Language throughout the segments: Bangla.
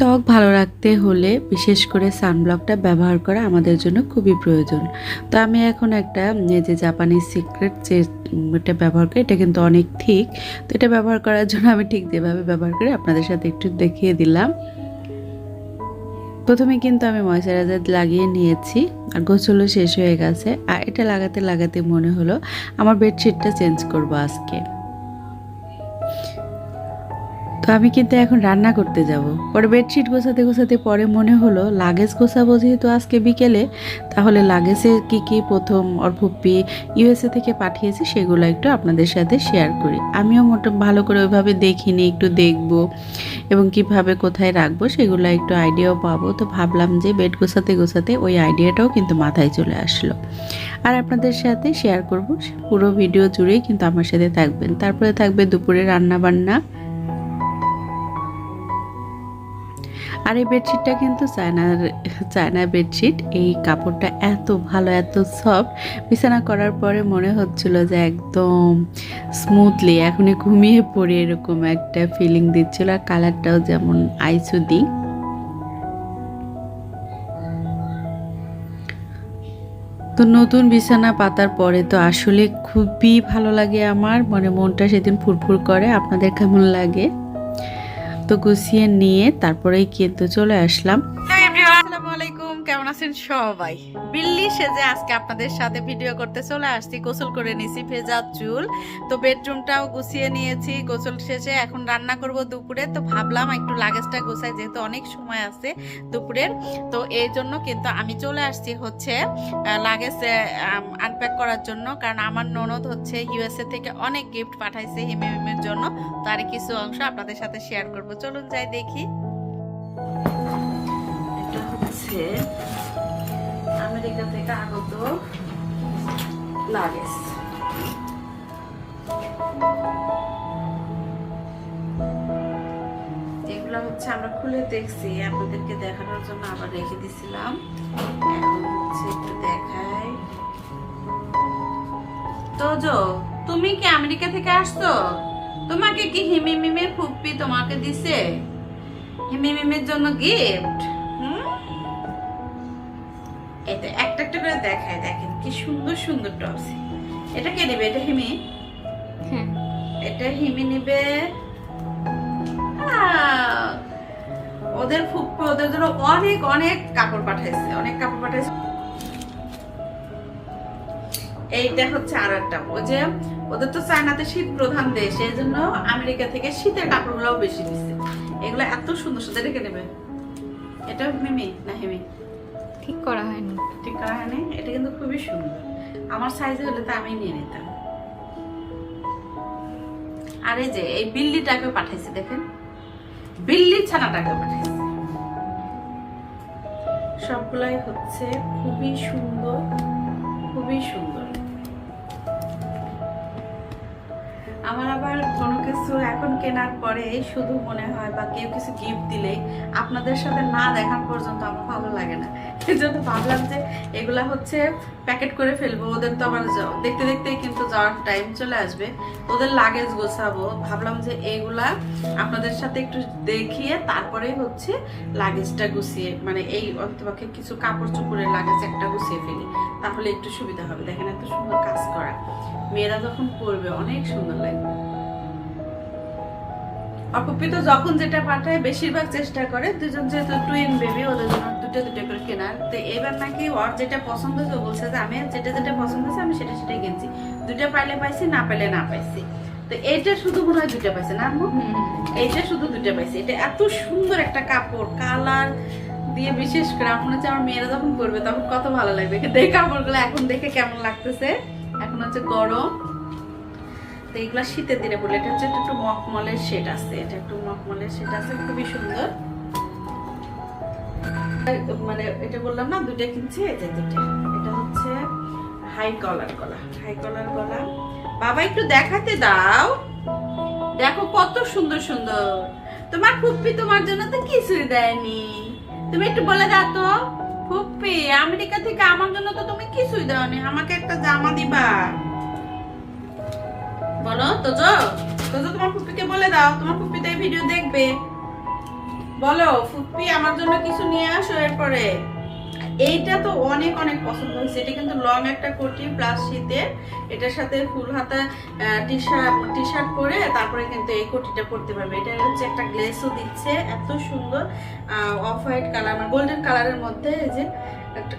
ত্বক ভালো রাখতে হলে বিশেষ করে সানব্লকটা ব্যবহার করা আমাদের জন্য খুবই প্রয়োজন। তো আমি এখন একটা যে জাপানি সিক্রেট যে এটা ব্যবহার করি, এটা কিন্তু অনেক ঠিক। তো এটা ব্যবহার করার জন্য আমি ঠিক যেভাবে ব্যবহার করি, আপনাদের সাথে একটু দেখিয়ে দিলাম। প্রথমে কিন্তু আমি ময়শ্চারাইজার লাগিয়ে নিয়েছি, আর গোসলও শেষ হয়ে গেছে। আর এটা লাগাতে লাগাতে মনে হলো, আমার বেডশিটটা চেঞ্জ করব আজকে। তো আমি কিন্তু এখন রান্না করতে যাব। পরে বেডশিট গোছাতে গোছাতে পরে মনে হলো লাগেজ গোছাবো যেহেতু আজকে বিকেলে, তাহলে লাগেজে কি কি প্রথম অর্ভুপি ইউএসএ থেকে পাঠিয়েছে সেগুলো একটু আপনাদের সাথে শেয়ার করি। আমিও মোটা ভালো করে ওইভাবে দেখিনি, একটু দেখব এবং কীভাবে কোথায় রাখব সেগুলো একটু আইডিয়াও পাবো। তো ভাবলাম যে বেড গোছাতে গোছাতে ওই আইডিয়াটাও কিন্তু মাথায় চলে আসলো। আর আপনাদের সাথে শেয়ার করব, পুরো ভিডিও জুড়েই কিন্তু আমার সাথে থাকবেন। তারপরে থাকবে দুপুরে রান্না বান্না আর এই বেডশিটটা কিন্তু চায়নার চায়না বেডশিট এই কাপড়টা এত ভালো, এত সফট বিছানা করার পরে মনে হচ্ছিল যে একদম স্মুথলি এখনই ঘুমিয়ে পড়ি এরকম একটা ফিলিং দিচ্ছিল। আর কালারটাও যেমন আইসুদি তো নতুন বিছানা পাতার পরে তো আসলে খুবই ভালো লাগে আমার। মানে মনটা সেদিন ফুরফুর করে। আপনাদের কেমন লাগে? তো গুছিয়ে নিয়ে তারপরেই কিন্তু চলে আসলাম। কেমন আছেন সবাই? বিল্লি সেজে আজকে আপনাদের সাথে ভিডিও করতে চলে আসছি। গোসল করে নিয়েছি ভেজা চুল। তো বেডরুমটাও গুছিয়ে নিয়েছি। গোসল শেষে এখন রান্না করব দুপুরে। তো ভাবলাম একটু লাগেজটা গোছাই, যেহেতু অনেক সময় আছে দুপুরের। তো এই জন্য কিন্তু আমি চলে আসছি হচ্ছে লাগেজ আনপ্যাক করার জন্য। কারণ আমার ননদ হচ্ছে ইউএসএ থেকে অনেক গিফট পাঠাইছে হিমে হিমের জন্য। তার কিছু অংশ আপনাদের সাথে শেয়ার করব। চলুন যাই দেখি। হচ্ছে আমেরিকা থেকে আগত লাগেজ এগুলো হচ্ছে আমরা খুলে দেখছি, আপনাদেরকে দেখানোর জন্য আবার রেখে দিছিলাম। এখন হচ্ছে একটু দেখাই। তুমি কি আমেরিকা থেকে আসছো? তোমাকে কি হিমি মিমের ফুপ্পি তোমাকে দিছে? হিমি মিমের জন্য গিফট এটা একটা একটা করে দেখায় দেখেন কি সুন্দর সুন্দর টপস এটা কে নেবে? এটা হিমি? হ্যাঁ। এটা হিমি নিবে ওদের ফুপ্পি ওদের জন্য অনেক অনেক কাপড় পাঠাইছে অনেক কাপড় পাঠাইছে। এইটা হচ্ছে আর একটা। ওই যে ওদের তো চায়নাতে শীত প্রধান দেশ এই জন্য আমেরিকা থেকে শীতের কাপড়গুলোও বেশি দিচ্ছে এগুলো এত সুন্দর সুন্দর রেখে নেবে? এটা মিমি না হিমি? ঠিক করা হয়নি। ঠিক করা হয়নি, এটা কিন্তু খুবই সুন্দর। আমার সাইজে হলে তো আমি নিয়ে নিতাম। আর এই যে, এই বিল্লিটাকে পাঠাইছে, দেখেন। বিল্লি ছানাটাকে পাঠাইছে। সবগুলাই হচ্ছে খুবই সুন্দর খুবই সুন্দর। আমার আবার কোনো কিছু এখন কেনার পরে শুধু মনে হয় বা কেউ কিছু গিফট দিলে আপনাদের সাথে না দেখান পর্যন্ত আমার ভালো লাগে না। এই জন্য ভাবলাম যে এগুলা হচ্ছে প্যাকেট করে ফেলব, ওদের তো আবার যা- দেখতে দেখতে কিন্তু যাওয়ার টাইম চলে আসবে। ওদের লাগেজ গোছাবো। ভাবলাম যে এইগুলা আপনাদের সাথে একটু দেখিয়ে তারপরে হচ্ছে লাগেজটা গুছিয়ে মানে এই অন্তপক্ষে কিছু কাপড় চোপড়ের লাগেজ একটা গুছিয়ে ফেলি। তাহলে একটু সুবিধা হবে। দেখেন এত সুন্দর কাজ করা। মেয়েরা যখন পরবে, অনেক সুন্দর লাগবে অপপি তো যখন যেটা পাঠায়, বেশিরভাগ চেষ্টা করে। দুজন যেহেতু টুইন বেবি ওদের জন্য দুটো করে কেনার। তো এবার নাকি ওর যেটা পছন্দ হয়েছে বলছে যে আমি যেটা যেটা পছন্দ হয়েছে আমি সেটা সেটাই কিনছি। দুটো পাইলে পাইছি না পাইলে না পাইছি। তো এইটা শুধু মনে হয় দুটো পাইছে না এইটা শুধু দুটো পাইছি। এটা এত সুন্দর একটা কাপড় কালার দিয়ে বিশেষ করে আমার হচ্ছে আমার মেয়েরা যখন পরবে তখন কত ভালো লাগবে। এই কাপড়গুলো এখন দেখে কেমন লাগতেছে। এখন হচ্ছে গরম। তো এইগুলা শীতের দিনে বলে এটা হচ্ছে একটু মখমলের শেড আছে। এটা একটু মখমলের শেড আছে খুবই সুন্দর। মানে এটা বললাম না, দুইটা কিনছি, এই যে এটা হচ্ছে হাই কলার গলা হাই কলার গলা। বাবা, একটু দেখাতে দাও। দেখো কত সুন্দর সুন্দর। তোমার ফুপ্পি তোমার জন্য তো কিছুই দেয়নি। তুমি একটু বলে দাও তো, ফুপ্পি, আমেরিকা থেকে আমার জন্য তো তুমি কিছুই দাওনি। আমাকে একটা জামা দিবা। বলো, তোজো তোজো তোমার ফুপ্পিকে বলে দাও। তোমার ফুপ্পি তো এই ভিডিও দেখবে। বলো ফুপি আমার জন্য কিছু নিয়ে আসো এরপরে। এইটা তো অনেক অনেক পছন্দ হয়েছে। এটা কিন্তু লং একটা কোটি প্লাস শীতে। এটার সাথে ফুল হাতা টি শার্ট টি শার্ট পরে তারপরে কিন্তু এই কোটিটা পরতে পারবে। এটা হচ্ছে একটা গ্লেসও দিচ্ছে। এত সুন্দর অফ হোয়াইট কালার মানে গোল্ডেন কালারের মধ্যে এই যে একটা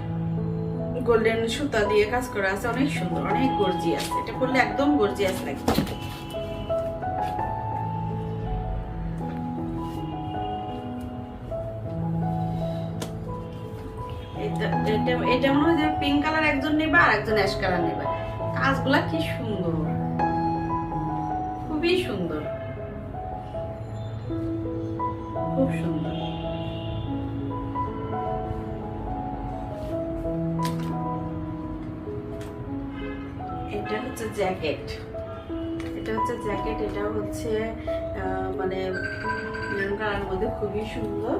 গোল্ডেন সুতা দিয়ে কাজ করা আছে। অনেক সুন্দর, অনেক গর্জি আছে এটা পরলে একদম গর্জি আছে লাগবে। এটা মনে হয় যে পিঙ্ক কালার একজন নেবে আর একজন অ্যাশ কালার নেবে। কাজগুলা কি সুন্দর। খুবই সুন্দর। খুব সুন্দর। এটা হচ্ছে জ্যাকেট এটা হচ্ছে জ্যাকেট এটা হচ্ছে মানে কালারের মধ্যে খুবই সুন্দর।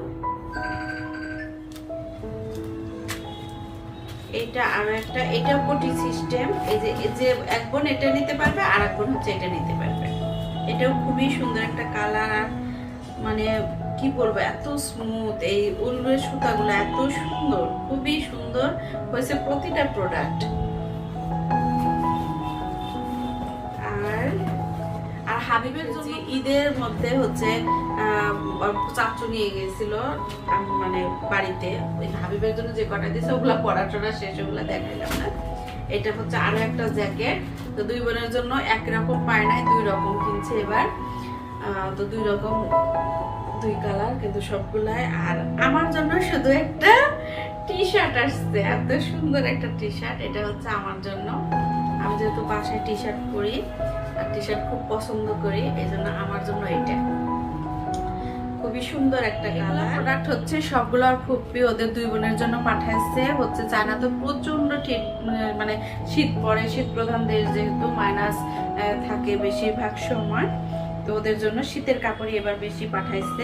এইটা আরও একটা এটা কোটি সিস্টেম এই যে এই যে এক বোন এটা নিতে পারবে আর এক বোন হচ্ছে এটা নিতে পারবে। এটাও খুবই সুন্দর একটা কালার আর মানে কি বলব, এত স্মুথ এই উলের সুতাগুলো এত সুন্দর, খুবই সুন্দর। হয়েছে প্রতিটা প্রোডাক্ট হাবিবের জন্য ঈদের মধ্যে হচ্ছে চাচু নিয়ে গেছিল মানে বাড়িতে। ওই হাবিবের জন্য যে কটা দিয়েছে, ওগুলা পড়া টড়া শেষ, ওগুলা দেখাইলাম না। এটা হচ্ছে আরও একটা জ্যাকেট। তো দুই বোনের জন্য একরকম পায় নাই দুই রকম কিনছে এবার। তো দুই রকম, দুই কালার, কিন্তু সবগুলাই। আর আমার জন্য শুধু একটা টি শার্ট আসছে, এত সুন্দর একটা টি শার্ট এটা হচ্ছে আমার জন্য। আমি যেহেতু বাসায় টি শার্ট পরি আর টি শার্ট খুব পছন্দ করি এই জন্য আমার জন্য এটা। খুবই সুন্দর একটা কালার প্রোডাক্ট হচ্ছে সবগুলো আর ফুপ্পি ওদের দুই বোনের জন্য পাঠাইছে। হচ্ছে চায়না তো প্রচণ্ড ঠিক মানে শীত পড়ে শীত প্রধান দেশ যেহেতু মাইনাস থাকে বেশিরভাগ সময়। তো ওদের জন্য শীতের কাপড়ই এবার বেশি পাঠাইছে।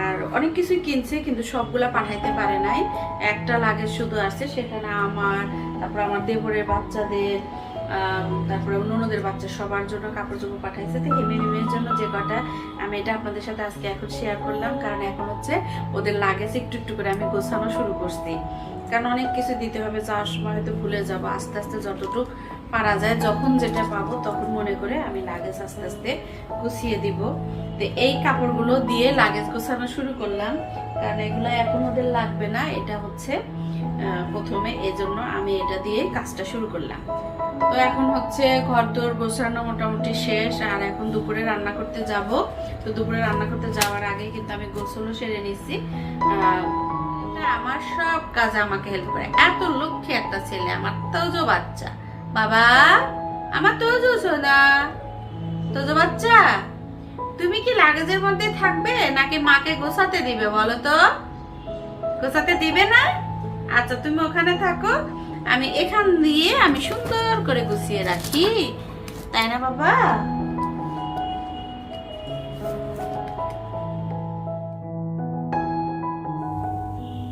আর অনেক কিছুই কিনছে কিন্তু সবগুলা পাঠাইতে পারে নাই। একটা লাগে শুধু আসছে সেখানে আমার তারপর আমার দেবরের বাচ্চাদের তারপরে ননদের বাচ্চা সবার জন্য কাপড় চোপড় পাঠাইছে। তো হেমি মিমের জন্য যে কটা, আমি এটা আপনাদের সাথে আজকে এখন শেয়ার করলাম। কারণ এখন হচ্ছে ওদের লাগেজ একটু একটু করে আমি গোছানো শুরু করছি। কারণ অনেক কিছু দিতে হবে, যাওয়ার সময় হয়তো ভুলে যাব। আস্তে আস্তে যতটুকু পারা যায়, যখন যেটা পাবো তখন মনে করে আমি লাগেজ আস্তে আস্তে গুছিয়ে দিব। তো এই কাপড়গুলো দিয়ে লাগেজ গোছানো শুরু করলাম। কারণ এগুলো এখন ওদের লাগবে না। এটা হচ্ছে প্রথমে এজন্য আমি এটা দিয়ে কাজটা শুরু করলাম। তো এখন হচ্ছে ঘর দোর গোছানো মোটামুটি শেষ, আর এখন দুপুরে রান্না করতে যাব। তো দুপুরে রান্না করতে যাওয়ার আগে কিন্তু আমি গোসলও সেরে নিছি। আমার সব কাজ আমাকে হেল্প করে। এত লক্ষ্মী একটা ছেলে, আমার তোজো বাচ্চা। বাবা, আমার তোজো সোনা, তোজো বাচ্চা, তুমি কি লাগেজের মধ্যে থাকবে নাকি মাকে গোছাতে দিবে বলো তো? গোছাতে দিবে না? আচ্ছা তুমি ওখানে থাকো। আমি এখান দিয়ে আমি সুন্দর করে গুছিয়ে রাখি। তাই না বাবা?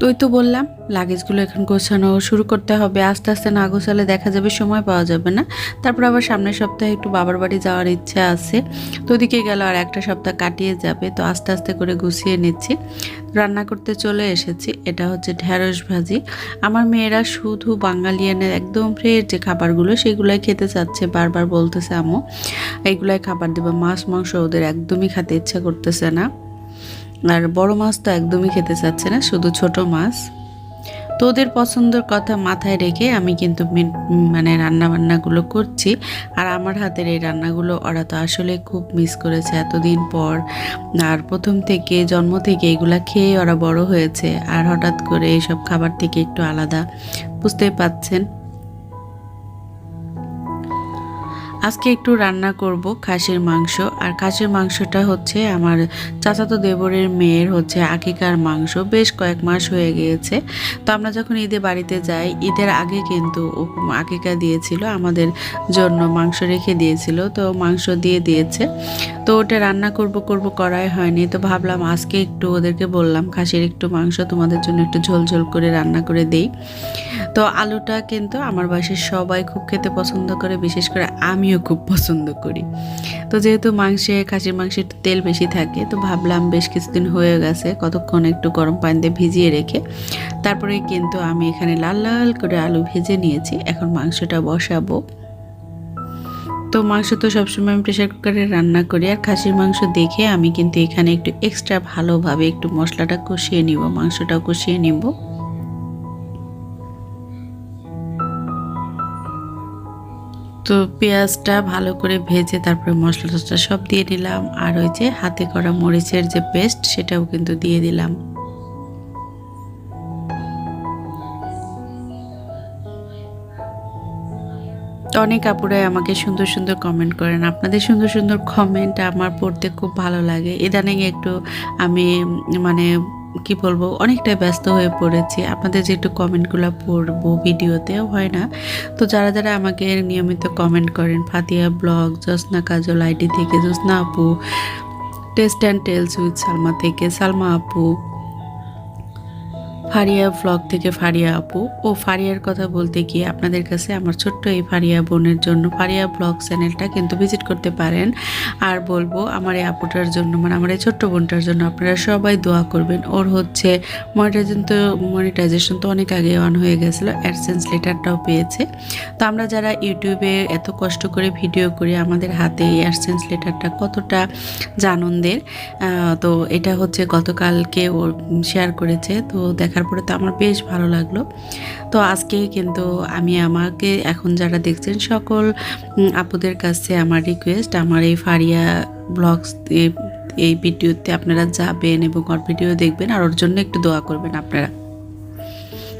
তুই তো বললাম লাগেজগুলো এখন গোছানো শুরু করতে হবে। আস্তে আস্তে না গোছালে দেখা যাবে সময় পাওয়া যাবে না। তারপর আবার সামনের সপ্তাহে একটু বাবার বাড়ি যাওয়ার ইচ্ছা আছে। তো ওদিকে গেল আর একটা সপ্তাহ কাটিয়ে যাবে। তো আস্তে আস্তে করে গুছিয়ে নিচ্ছি। রান্না করতে চলে এসেছি। এটা হচ্ছে ঢ্যাঁড়স ভাজি। আমার মেয়েরা শুধু বাঙালিয়ানের একদম ফ্রেশ যে খাবারগুলো, সেগুলোই খেতে চাচ্ছে, বারবার বলতেছে আম্মু। এইগুলাই খাবার দেবে। মাছ, মাংস ওদের একদমই খেতে ইচ্ছা করতেছে না। আর বড় মাছ তো একদমই খেতে চাচ্ছে না, শুধু ছোট মাছ। তো ওদের পছন্দের কথা মাথায় রেখে আমি কিন্তু মিন- রান্না বান্নাগুলো করছি। আর আমার হাতের এই রান্নাগুলো ওরা তো আসলে খুব মিস করেছে এতদিন পর। আর প্রথম থেকে, জন্ম থেকে এগুলা খেয়ে ওরা বড় হয়েছে। আর হঠাৎ করে এইসব খাবার থেকে একটু আলাদা, বুঝতেই পাচ্ছেন আজকে একটু রান্না করব খাসির মাংস। আর খাসির মাংসটা হচ্ছে আমার চাচাতো দেবরের মেয়ের হচ্ছে আকিকার মাংস। বেশ কয়েক মাস হয়ে গিয়েছে। তো আমরা যখন ঈদে বাড়িতে যাই, ঈদের আগে কিন্তু আকিকা দিয়েছিল, আমাদের জন্য মাংস রেখে দিয়েছিল। তো মাংস দিয়ে দিয়েছে। তো ওটা রান্না করব করব, করাই হয়নি। তো ভাবলাম আজকে একটু ওদেরকে বললাম, খাসির একটু মাংস, তোমাদের জন্য একটু ঝোল ঝোল করে রান্না করে দেই। তো আলুটা কিন্তু আমার বাসায় সবাই খুব খেতে পছন্দ করে, বিশেষ করে আমিও খুব পছন্দ করি। তো যেহেতু মাংসে, খাসির মাংসে একটু তেল বেশি থাকে, তো ভাবলাম বেশ কিছুদিন হয়ে গেছে, কতক্ষণ একটু গরম পানিতে ভিজিয়ে রেখে, তারপরে কিন্তু আমি এখানে লাল লাল করে আলু ভেজে নিয়েছি, এখন মাংসটা বসাবো। তো মাংস তো সবসময় আমি প্রেশার কুকারে রান্না করি। আর খাসির মাংস দেখে আমি কিন্তু এখানে একটু এক্সট্রা ভালোভাবে একটু মশলাটা কষিয়ে নিব, মাংসটাও কষিয়ে নিব। তো পেঁয়াজটা ভালো করে ভেজে তারপরে মশলা টসলা সব দিয়ে দিলাম। আর ওই যে হাতে করা মরিচের যে পেস্ট সেটাও কিন্তু দিয়ে দিলাম। অনেক আপুরাই আমাকে সুন্দর সুন্দর কমেন্ট করেন। আপনাদের সুন্দর সুন্দর কমেন্ট আমার পড়তে খুব ভালো লাগে। ইদানিং একটু আমি মানে কি বলব অনেকটা ব্যস্ত হয়ে পড়েছি। আপনাদের যে একটু কমেন্টগুলো পড়ব ভিডিওতেও হয় না। তো যারা যারা আমাকে নিয়মিত কমেন্ট করেন, ফাতিয়া ব্লগ জোসনা কাজল আইডি থেকে জোসনা আপু, taste and tales with Salma থেকে, সালমা আপু ফারিয়া ব্লগ থেকে ফারিয়া আপু। ও ফারিয়ার কথা বলতে গিয়ে আপনাদের কাছে আমার ছোট্ট এই ফারিয়া বোনের জন্য, ফারিয়া ব্লগ চ্যানেলটা কিন্তু ভিজিট করতে পারেন। আর বলব, আমার এই আপুটার জন্য মানে আমার এই ছোট্ট বোনটার জন্য আপনারা সবাই দোয়া করবেন। ওর হচ্ছে মনিটাইজেশন তো মনিটাইজেশন তো অনেক আগে অন হয়ে গেছিল অ্যাডসেন্স লেটারটাও পেয়েছে। তো আমরা যারা ইউটিউবে এত কষ্ট করে ভিডিও করি, আমাদের হাতে এই অ্যাডসেন্স লেটারটা কতটা জানন্দের তো এটা হচ্ছে গতকালকে ও শেয়ার করেছে। তো দেখার পরে তো আমার বেশ ভালো লাগল। তো আজকে কিন্তু আমি আমাকে এখন যারা দেখছেন সকল আপুদের কাছে আমার রিকোয়েস্ট আমার এই ফারিয়া ব্লগস এই ভিডিওতে আপনারা যাবেন এবং ওর ভিডিও দেখবেন আর ওর জন্য একটু দোয়া করবেন আপনারা।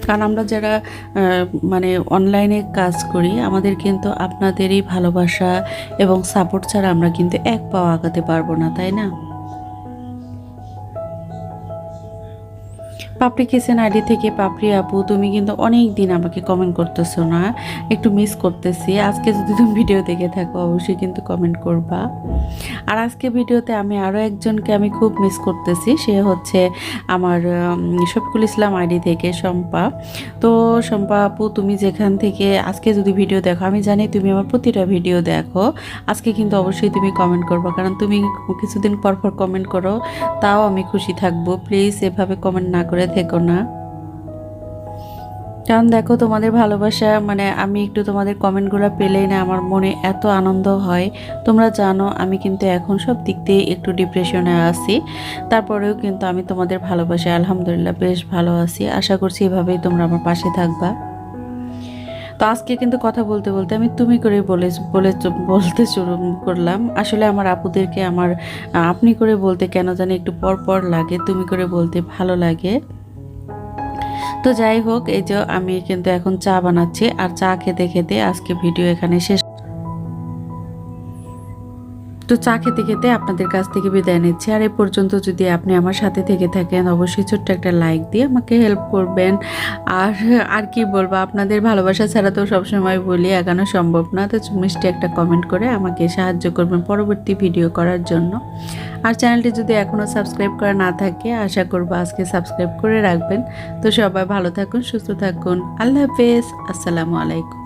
কারণ আমরা যারা মানে অনলাইনে কাজ করি, আমাদের কিন্তু আপনাদেরই ভালোবাসা এবং সাপোর্ট ছাড়া আমরা কিন্তু এক পাও আগাতে পারব না, তাই না? পাপড়ি কিচেন আইডি থেকে, পাপড়ি আপু, তুমি কিন্তু অনেক দিন আমাকে কমেন্ট করতেছো না। একটু মিস করতেছি। আজকে যদি তুমি ভিডিও দেখে থাকো, অবশ্যই কিন্তু কমেন্ট করবা। আর আজকে ভিডিওতে আমি আরও একজনকে আমি খুব মিস করতেছি। সে হচ্ছে আমার শফিকুল ইসলাম আইডি থেকে, শম্পা। তো শম্পা আপু, তুমি যেখান থেকে আজকে যদি ভিডিও দেখো, আমি জানি তুমি আমার প্রতিটা ভিডিও দেখো। আজকে কিন্তু অবশ্যই তুমি কমেন্ট করবা, কারণ তুমি কিছুদিন পর পর কমেন্ট করো, তাও আমি খুশি থাকব। প্লিজ এভাবে কমেন্ট না করে থেকো না। কারণ দেখো তোমাদের ভালোবাসা মানে আমি একটু তোমাদের কমেন্টগুলো পেলেই না আমার মনে এত আনন্দ হয়। তোমরা জানো আমি কিন্তু এখন সব দিক দিয়ে একটু ডিপ্রেশনে আছি। তারপরেও কিন্তু আমি তোমাদের ভালোবাসায় আলহামদুলিল্লাহ বেশ ভালো আছি। আশা করছি এভাবেই তোমরা আমার পাশে থাকবা। তো আজকে কিন্তু কথা বলতে বলতে আমি তুমি করে বলে বলে বলতে শুরু করলাম। আসলে আমার আপুদেরকে, আমার আপনি করে বলতে কেন জানি একটু পর পর লাগে, তুমি করে বলতে ভালো লাগে। তো যাই হোক, এই যে আমি কিন্তু এখন চা বানাচ্ছি, আর চা খেতে খেতে আজকে ভিডিও এখানে শেষ তো চা খেতে খেতে আপনাদের কাছ থেকে বিদায় নিচ্ছি। আর এ পর্যন্ত যদি আপনি আমার সাথে থেকে থাকেন, অবশ্যই ছোট্ট একটা লাইক দিয়ে আমাকে হেল্প করবেন। আর আর কি বলব, আপনাদের ভালোবাসা ছাড়া তো সবসময় বলি এগানো সম্ভব না। তো মিষ্টি একটা কমেন্ট করে আমাকে সাহায্য করবেন পরবর্তী ভিডিও করার জন্য। আর চ্যানেলটি যদি এখনও সাবস্ক্রাইব করা না থাকে, আশা করব আজকে সাবস্ক্রাইব করে রাখবেন। তো সবাই ভালো থাকুন, সুস্থ থাকুন। আল্লাহ হাফেজ। আসসালামু আলাইকুম।